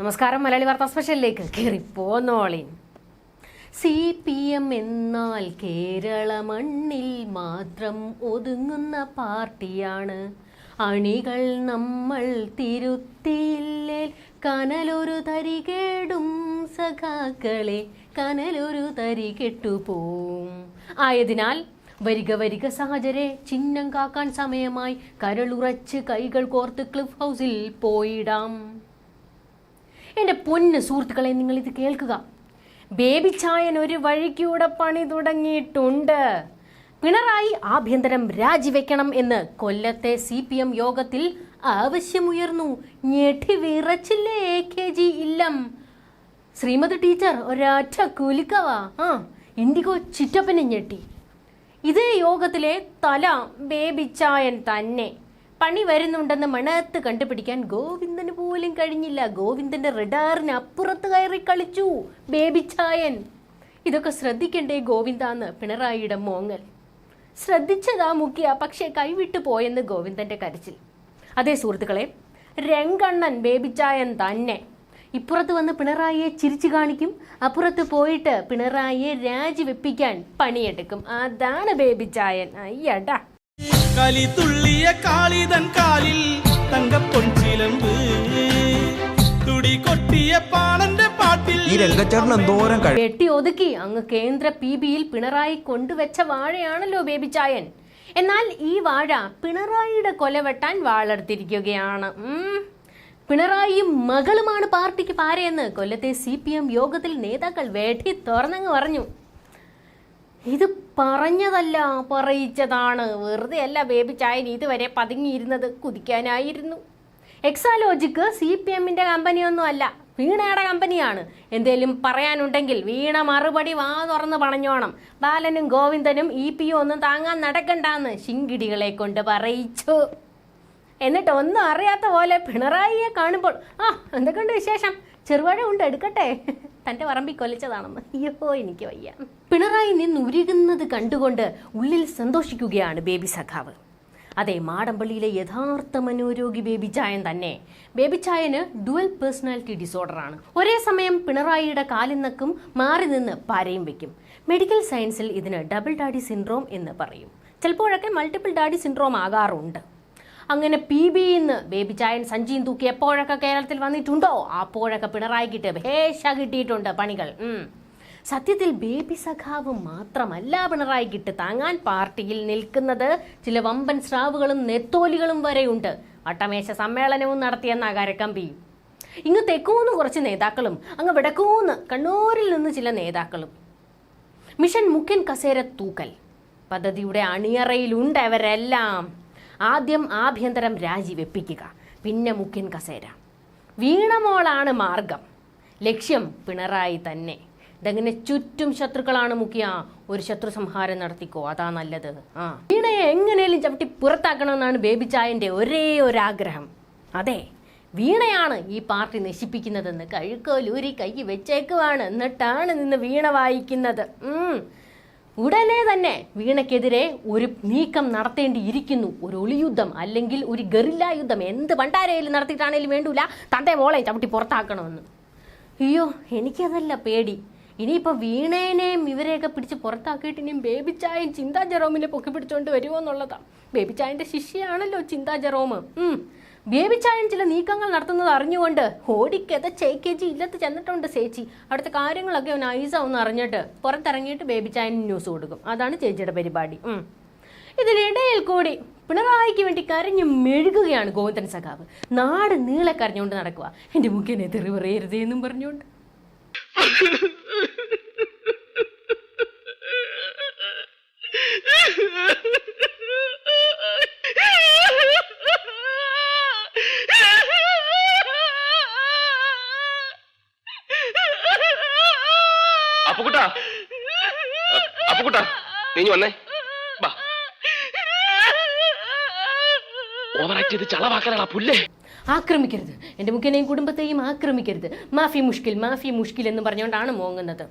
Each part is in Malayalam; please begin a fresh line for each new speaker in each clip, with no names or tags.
നമസ്കാരം മലയാളി വാർത്താ സ്പെഷ്യലിലേക്ക് കയറിപ്പോന്നോളി സി പി എം എന്നാൽ കേരള മണ്ണിൽ മാത്രം ഒതുങ്ങുന്ന പാർട്ടിയാണ്. അണികൾ നമ്മൾ തിരുത്തിയില്ലേൽ കനലൊരു തരി കേടും സഖാക്കളെ കനലൊരു തരി കെട്ടുപോവും. ആയതിനാൽ വരിക വരിക സഹചരെ ചിഹ്നം കാക്കാൻ സമയമായി കരളുറച്ച് കൈകൾ കോർത്ത് ക്ലിഫ് ഹൗസിൽ പോയിടാം. എന്റെ പൊന്ന് സുഹൃത്തുക്കളെ നിങ്ങൾ ഇത് കേൾക്കുക. ബേബി ചായൻ ഒരു വഴിക്കൂടെ പണി തുടങ്ങിയിട്ടുണ്ട്. പിണറായി ആഭ്യന്തരം രാജിവെക്കണം എന്ന് കൊല്ലത്തെ സി പി എം യോഗത്തിൽ ആവശ്യമുയർന്നു. ഞെട്ടി വിറച്ചില്ലേ കെ ജി ഇല്ലം. ശ്രീമതി ടീച്ചർ ഒരൊറ്റ കുലുക്കവാ. ആ ഇൻഡിഗോ ചിറ്റപ്പനെ ഞെട്ടി. ഇതേ യോഗത്തിലെ തല ബേബി ചായൻ തന്നെ. പണി വരുന്നുണ്ടെന്ന് മണത്ത് കണ്ടുപിടിക്കാൻ ഗോവിന്ദന് പോലും കഴിഞ്ഞില്ല. ഗോവിന്ദന്റെ റഡാറിന് അപ്പുറത്ത് കയറി കളിച്ചു. ബേബി ചായൻ. ഇതൊക്കെ ശ്രദ്ധിക്കണ്ടേ ഗോവിന്ദാന്ന് പിണറായിയുടെ മോങ്ങൽ. ശ്രദ്ധിച്ചതാ മുഖ്യ പക്ഷേ കൈവിട്ടു പോയെന്ന് ഗോവിന്ദന്റെ കരച്ചിൽ. അതേ സുഹൃത്തുക്കളെ രംഗണ്ണൻ ബേബിച്ചായൻ തന്നെ. ഇപ്പുറത്ത് വന്ന് പിണറായിയെ ചിരിച്ചു കാണിക്കും അപ്പുറത്ത് പോയിട്ട് പിണറായിയെ രാജിവെപ്പിക്കാൻ പണിയെടുക്കും. അതാണ് ബേബിച്ചായൻ അയ്യടാ.
കളി തുള്ളിയ കാളിതൻ കാലിൽ തങ്കപ്പൊൻചിലമ്പ് തുടി കൊട്ടിയ പാണന്റെ പാട്ടിൽ
ഈ രംഗച്ചേട്ടൻ എന്തോരം
വെട്ടി ഒതുക്കി അങ്ങ് കേന്ദ്ര പി ബിയിൽ പിണറായി കൊണ്ടുവച്ച വാഴയാണല്ലോ ബേബിച്ചായൻ എന്നാൽ ഈ വാഴ പിണറായിയുടെ കൊലവെട്ടാൻ വാളെടുത്തിരിക്കുകയാണ്. വാളർത്തിരിക്കുകയാണ് പിണറായിയും മകളുമാണ് പാർട്ടിക്ക് പാരയെന്ന് കൊല്ലത്തെ സി പി എം യോഗത്തിൽ നേതാക്കൾ വേട്ടി തുറന്നങ്ങ് പറഞ്ഞു. ഇത് പറഞ്ഞതല്ല പറയിച്ചതാണ്. വെറുതെ അല്ല ബേബി ചായൻ ഇതുവരെ പതുങ്ങിയിരുന്നത് കുതിക്കാനായിരുന്നു. എക്സാലോജിക്ക് സി പി എമ്മിന്റെ കമ്പനിയൊന്നും അല്ല വീണയുടെ കമ്പനിയാണ്. എന്തേലും പറയാനുണ്ടെങ്കിൽ വീണ മറുപടി വാ തുറന്ന് പണഞ്ഞോണം ബാലനും ഗോവിന്ദനും ഇ പിയും ഒന്നും താങ്ങാൻ നടക്കണ്ടെന്ന് ശിങ്കിടികളെ കൊണ്ട് പറയിച്ചു. എന്നിട്ട് ഒന്നും അറിയാത്ത പോലെ പിണറായിയെ കാണുമ്പോൾ ആ എന്തൊക്കെയുണ്ട് വിശേഷം? ചെറുപഴം ഉണ്ട് എടുക്കട്ടെ. തന്റെ പറമ്പിൽ കൊലിച്ചതാണെന്ന്. അയ്യോ എനിക്ക് വയ്യ. പിണറായി നിന്ന് ഉരുകുന്നത് കണ്ടുകൊണ്ട് ഉള്ളിൽ സന്തോഷിക്കുകയാണ് ബേബി സഖാവ്. അതെ മാടമ്പള്ളിയിലെ യഥാർത്ഥ മനോരോഗി ബേബി ചായൻ തന്നെ. ബേബി ചായന് ഡുവൽ പേഴ്സണാലിറ്റി ഡിസോർഡറാണ്. ഒരേ സമയം പിണറായിയുടെ കാലിന്നക്കും മാറി നിന്ന് പാരയും വെക്കും. മെഡിക്കൽ സയൻസിൽ ഇതിന് ഡബിൾ ഡാഡി സിൻഡ്രോം എന്ന് പറയും. ചിലപ്പോഴൊക്കെ മൾട്ടിപ്പിൾ ഡാഡി സിൻഡ്രോം ആകാറുണ്ട്. അങ്ങനെ പി ബിന്ന് ബേബി ചായൻ സഞ്ജീൻ തൂക്കി എപ്പോഴൊക്കെ കേരളത്തിൽ വന്നിട്ടുണ്ടോ? അപ്പോഴൊക്കെ പിണറായിക്കിട്ട് ഭേഷ കിട്ടിയിട്ടുണ്ട് പണികൾ. സത്യത്തിൽ ബേബി സഖാവ് മാത്രമല്ല പിണറായി പിണറായിക്കിട്ട് താങ്ങാൻ പാർട്ടിയിൽ നിൽക്കുന്നത്. ചില വമ്പൻ സ്രാവുകളും നെത്തോലികളും വരെയുണ്ട്. വട്ടമേശ സമ്മേളനവും നടത്തിയെന്ന കരക്കമ്പി ഇങ്ങ് തെക്കൂന്ന് കുറച്ച് നേതാക്കളും അങ്ങ് വിടക്കൂന്ന് കണ്ണൂരിൽ നിന്ന് ചില നേതാക്കളും. മിഷൻ മുഖ്യൻ കസേര തൂക്കൽ. പദ്ധതിയുടെ അണിയറയിലുണ്ട് അവരെല്ലാം. ആദ്യം ആഭ്യന്തരം രാജിവെപ്പിക്കുക പിന്നെ മുഖ്യൻ കസേര. വീണമോളാണ് മാർഗം. ലക്ഷ്യം പിണറായി തന്നെ. ഇതങ്ങനെ ചുറ്റും ശത്രുക്കളാണ് മുഖ്യ. ഒരു ശത്രു സംഹാരം നടത്തിക്കോ അതാ നല്ലത്. ആ. വീണയെ എങ്ങനെയും ചവിട്ടി പുറത്താക്കണമെന്നാണ് ബേബി ചായന്റെ ഒരേ ഒരു ആഗ്രഹം അതെ വീണയാണ് ഈ പാർട്ടി നശിപ്പിക്കുന്നതെന്ന് കഴുക്കോലൂരി കൈ വെച്ചേക്കുവാണ്. എന്നിട്ടാണ് നിന്ന് വീണ വായിക്കുന്നത്. ഉടനെ തന്നെ വീണക്കെതിരെ ഒരു നീക്കം നടത്തേണ്ടിയിരിക്കുന്നു. ഒരു ഒളിയുദ്ധം അല്ലെങ്കിൽ ഒരു ഗറില്ല യുദ്ധം എന്ത് പണ്ടാരയിലും നടത്തിയിട്ടാണേലും വേണ്ടൂല. തന്റെ മോളെ ചവിട്ടി പുറത്താക്കണമെന്ന്. അയ്യോ എനിക്കതല്ല പേടി. ഇനിയിപ്പോൾ വീണേനെയും ഇവരെയൊക്കെ പിടിച്ച് പുറത്താക്കിയിട്ട് ഇനിയും ബേബി ചായൻ ചിന്താ ജെറോമിനെ പൊക്കി പിടിച്ചുകൊണ്ട് വരുമോ എന്നുള്ളതാണ് ബേബി ചായന്റെ ശിഷ്യയാണല്ലോ ചിന്താ ജെറോം ഉം. ബേബി ചായൻ ചില നീക്കങ്ങൾ നടത്തുന്നത് അറിഞ്ഞുകൊണ്ട് ഓടിക്കത ചേക്കേജി ഇല്ലത്ത് ചെന്നിട്ടുണ്ട് ചേച്ചി. അവിടുത്തെ കാര്യങ്ങളൊക്കെ ഒന്ന് ഐസ ഒന്ന് അറിഞ്ഞിട്ട് പുറത്തിറങ്ങിയിട്ട് ബേബി ചായൻ ന്യൂസ് കൊടുക്കും. അതാണ് ചേച്ചിയുടെ പരിപാടി. ഇതിനിടയിൽ കൂടി പിണറായിക്ക് വേണ്ടി കരഞ്ഞു മെഴുകുകയാണ് ഗോവിന്ദൻ സഖാവ്. നാട് നീളെ കരഞ്ഞുകൊണ്ട് നടക്കുക. എന്റെ മുഖ്യനെ തെറി പറയരുതേ എന്നും പറഞ്ഞുകൊണ്ട്.
അപ്പുക്കുട്ടാ നീ വന്നേ. ബാ. ഓവറാക്ട് പുല്ലേ.
ആക്രമിക്കരുത്. എന്റെ മുഖ്യനെയും കുടുംബത്തെയും ആക്രമിക്കരുത്. മാഫി മുഷ്കിൽ മാഫി മുഷ്കിൽ എന്ന് പറഞ്ഞുകൊണ്ടാണ് മോങ്ങുന്നത്.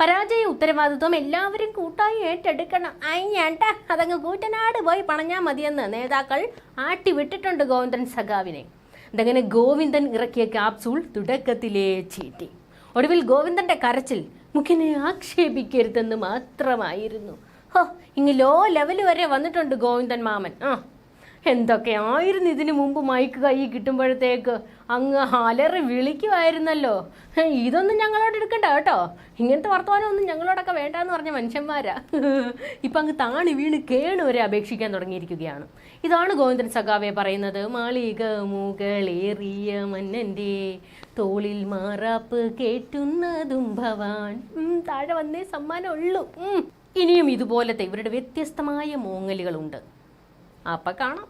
പരാജയ ഉത്തരവാദിത്വം എല്ലാവരും കൂട്ടായി ഏറ്റെടുക്കണം. അയ്യാണ്ട അതങ്ങ് കൂറ്റനാട് പോയി പണഞ്ഞാൽ മതിയെന്ന് നേതാക്കൾ ആട്ടി വിട്ടിട്ടുണ്ട് ഗോവിന്ദൻ സഖാവിനെ. അതങ്ങനെ ഗോവിന്ദൻ ഇറക്കിയ ക്യാപ്സൂൾ തുടക്കത്തിലേ ചീറ്റി ഒടുവിൽ ഗോവിന്ദന്റെ കരച്ചിൽ മുഖ്യനെ ആക്ഷേപിക്കരുതെന്ന് മാത്രമായിരുന്നു. ഹോ ഇങ്ങ് ലോ ലെവൽ വരെ വന്നിട്ടുണ്ട് ഗോവിന്ദൻ മാമൻ. ആ എന്തൊക്കെയായിരുന്നു ഇതിനു മുമ്പ് മൈക്ക് കൈ കിട്ടുമ്പോഴത്തേക്ക്. അങ്ങ് അലറി വിളിക്കുമായിരുന്നല്ലോ ഇതൊന്നും ഞങ്ങളോട് എടുക്കണ്ട കേട്ടോ. ഇങ്ങനത്തെ വർത്തമാനമൊന്നും ഞങ്ങളോടൊക്കെ വേണ്ടാന്ന് പറഞ്ഞ മനുഷ്യന്മാരാ. ഇപ്പം അങ്ങ് താണി വീണ് കേണു വരെ അപേക്ഷിക്കാൻ തുടങ്ങിയിരിക്കുകയാണ്. ഇതാണ് ഗോവിന്ദൻ സഖാവെ പറയുന്നത്. മാളിക മുകളേറിയ മന്നന്റെ തോളിൽ മാറാപ്പ് കേറ്റുന്നതും ഭവാൻ. താഴെ വന്നേ സമ്മാനമുള്ളൂ. ഇനിയും ഇതുപോലത്തെ ഇവരുടെ വ്യത്യസ്തമായ മോങ്ങലുകളുണ്ട്. അപ്പം കാണാം.